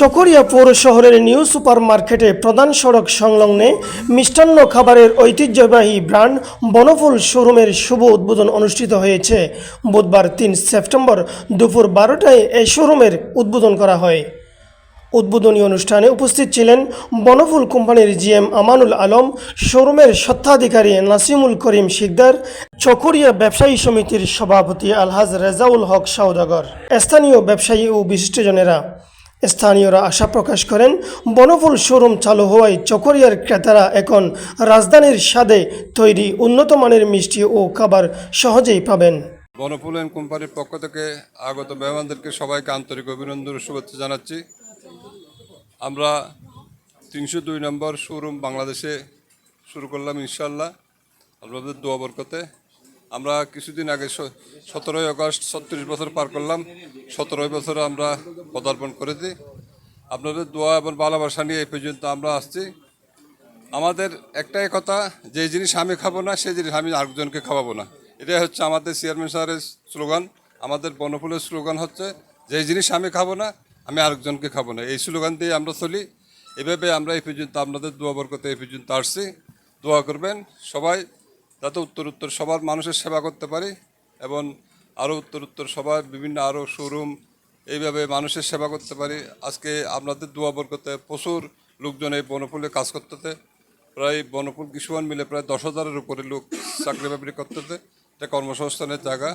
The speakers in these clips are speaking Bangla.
চকরিয়া পৌর শহরের নিউ সুপার মার্কেটে প্রধান সড়ক সংলগ্নে মিষ্টান্ন খাবারের ঐতিহ্যবাহী ব্র্যান্ড বনফুল শোরুমের শুভ উদ্বোধন অনুষ্ঠিত হয়েছে। বুধবার তিন সেপ্টেম্বর দুপুর বারোটায় এই শোরুমের উদ্বোধন করা হয়। উদ্বোধনী অনুষ্ঠানে উপস্থিত ছিলেন বনফুল কোম্পানির জিএম আমানুল আলম, শোরুমের স্বত্বাধিকারী নাসিমুল করিম শিকদার, চকরিয়া ব্যবসায়ী সমিতির সভাপতি আলহাজ রেজাউল হক সওদাগর, স্থানীয় ব্যবসায়ী ও বিশিষ্টজনেরা। স্থানীয়রা আশা প্রকাশ করেন, বনফুল শোরুম চালু হওয়ায় চকরিয়ার ক্রেতারা এখন রাজধানীর স্বাদে তৈরি উন্নত মানের মিষ্টি ও খাবার সহজেই পাবেন। বনফুল অ্যান্ড কোম্পানির পক্ষ থেকে আগত মেহমানদেরকে সবাইকে আন্তরিক অভিনন্দন শুভেচ্ছা জানাচ্ছি। আমরা তিনশো দুই নম্বর শোরুম বাংলাদেশে শুরু করলাম ইনশাল্লাহ আপনাদের দোয়া বরকতে আমরা কিছুদিন আগে সতেরোই আগস্ট ছত্রিশ বছর পার করলাম। সতেরোই বছর আমরা পদার্পণ করেছি। আপনাদের দোয়া এবং ভালোবাসা নিয়ে এই পর্যন্ত আমরা আসছি। আমাদের একটাই কথা, যে জিনিস আমি খাব না সেই জিনিস আমি আরেকজনকে খাওয়াবো না। এটাই হচ্ছে আমাদের চেয়ারম্যান স্যারের স্লোগান। আমাদের বনফুলের স্লোগান হচ্ছে, যে জিনিস আমি খাব না, আমি আরেকজনকে খাব না। এই স্লোগান দিয়ে আমরা চলি। এভাবে আমরা এই পর্যন্ত আপনাদের দোয়া বরকতে এই পর্যন্ত আসছি। দোয়া করবেন সবাই। যাতে উত্তর উত্তর সবার মানুষের সেবা করতে পারি এবং আরও উত্তর উত্তর সবার বিভিন্ন আরও শোরুম এইভাবে মানুষের সেবা করতে পারি। আজকে আপনাদের দোয়া বরকতে প্রচুর লোকজন এই বনফুলে কাজ করতেছে। প্রায় বনফুল কিষুয়ান মিলে প্রায় দশ হাজারের উপরে লোক চাকরি বাকরি করতেছে। এটা কর্মসংস্থানের জায়গা,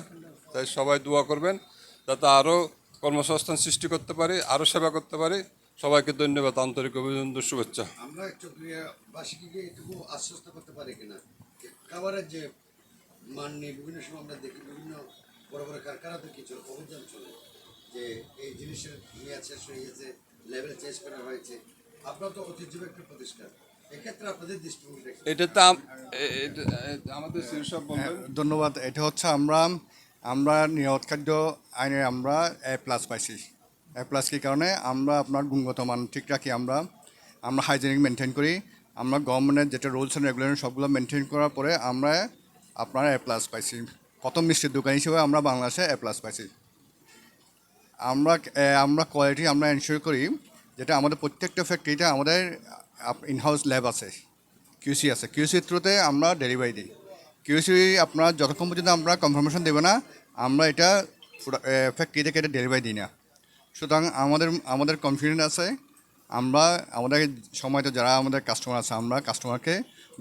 তাই সবাই দোয়া করবেন যাতে আরও কর্মসংস্থান সৃষ্টি করতে পারি, আরও সেবা করতে পারি। সবাইকে ধন্যবাদ, আন্তরিক অভিনন্দন, শুভেচ্ছা। আমরা চক্রিয়াবাসীকে আশ্বস্ত করতে পারি কিনা? খাবারের যে মান নেই বিভিন্ন সময় আমরা দেখি বিভিন্ন বড় বড় কারখানাতে কিছু অভিযান চলে যে এই জিনিসের মেয়াদ শেষ হয়ে গেছে লেভেল চেঞ্জ করা হয়েছে। আপনার তো ঐতিহ্যবাহী একটা প্রতিষ্ঠান। আমাদের ধন্যবাদ। এটা হচ্ছে আমরা আমরা নিরাপদ খাদ্য আইনে আমরা এ প্লাস পাইছি। এ প্লাস কি কারণে আমরা আপনার গুণগত মান ঠিক রাখি আমরা আমরা হাইজেনিক মেনটেন করি। আমরা গভর্নমেন্টের যেটা রুলস অ্যান্ড রেগুলেশন সবগুলো মেনটেন করার পরে আমরা আপনার এ প্লাস পাইছি। প্রথম মিষ্টির দোকান হিসেবে আমরা বাংলাদেশে এ প্লাস পাইছি। আমরা আমরা কোয়ালিটি আমরা এনশিওর করি যেটা আমাদের প্রত্যেকটা ফ্যাক্টরিতে আমাদের ইনহাউস ল্যাব আছে কিউসি আছে। কিউসির থ্রুতে আমরা ডেলিভারি দিই। কিউসি আপনার যতক্ষণ পর্যন্ত আমরা কনফার্মেশন দেবে না, আমরা এটা ফ্যাক্টরি থেকে এটা ডেলিভারি দিই না। সুতরাং আমাদের আমাদের কনফিডেন্স আছে আমরা, আমাদের সময় তো যারা আমাদের কাস্টমার আছে, আমরা কাস্টমারকে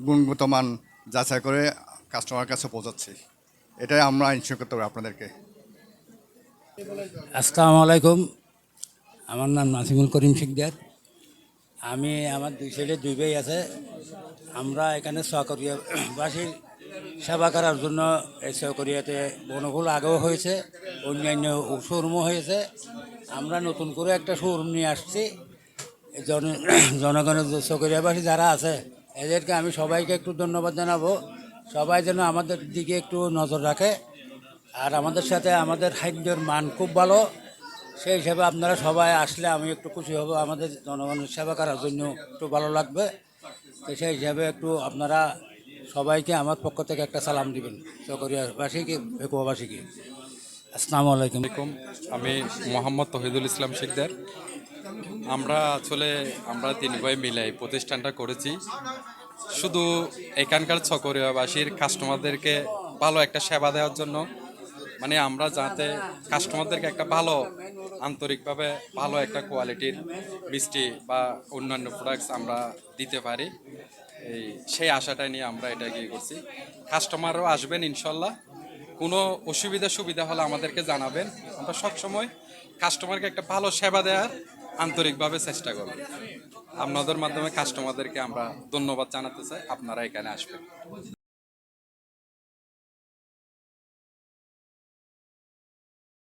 গুণগত মান যাচাই করে কাস্টমার কাছে পৌঁছাচ্ছি। এটাই আমরা ইনশিওর করতে পারি আপনাদেরকে। আসসালামু আলাইকুম। আমার নাম নাসিমুল করিম শিকদার। আমি, আমার দুই সাইডে দুই ভাই আছে। আমরা এখানে সহকরিয়াবাসীর সেবা করার জন্য এই সহকরিয়াতে বনফুল আগেও হয়েছে, অন্যান্য শোরুমও হয়েছে। আমরা নতুন করে একটা শোরুম নিয়ে আসছি। জন, জনগণের যে সহকরিয়াবাসী যারা আছে, এদেরকে আমি সবাইকে একটু ধন্যবাদ জানাব। সবাই যেন আমাদের দিকে একটু নজর রাখে। আর আমাদের সাথে আমাদের খাদ্যের মান খুব ভালো। সেই হিসাবে আপনারা সবাই আসলে আমি একটু খুশি হব। আমাদের জনগণের সেবা করার জন্য একটু ভালো লাগবে। তো সেই হিসাবে একটু আপনারা সবাইকে আমার পক্ষ থেকে একটা সালাম দিবেন চকরিয়াবাসীকে ভেকুয়াবাসীকে আসসালামু আলাইকুম। আমি মোহাম্মদ তহিদুল ইসলাম শিকদার আমরা আসলে, আমরা তিন ভাই মিলে প্রতিষ্ঠানটা করেছি। শুধু এখানকার ছকরিয়াবাসীর কাস্টমারদেরকে ভালো একটা সেবা দেওয়ার জন্য মানে আমরা যাতে কাস্টমারদেরকে একটা ভালো, আন্তরিকভাবে ভালো একটা কোয়ালিটির মিষ্টি বা অন্যান্য প্রোডাক্টস আমরা দিতে পারি। এই, সেই আশাটাই নিয়ে আমরা এটা এগিয়ে করছি। কাস্টমারও আসবেন ইনশাল্লাহ। কোনো অসুবিধা সুবিধা হলে আমাদেরকে জানাবেন। আমরা সবসময় কাস্টমারকে একটা ভালো সেবা দেওয়ার আন্তরিকভাবে চেষ্টা করব। আপনাদের মাধ্যমে কাস্টমারদেরকে আমরা ধন্যবাদ জানাতে চাই। আপনারা এখানে আসবেন।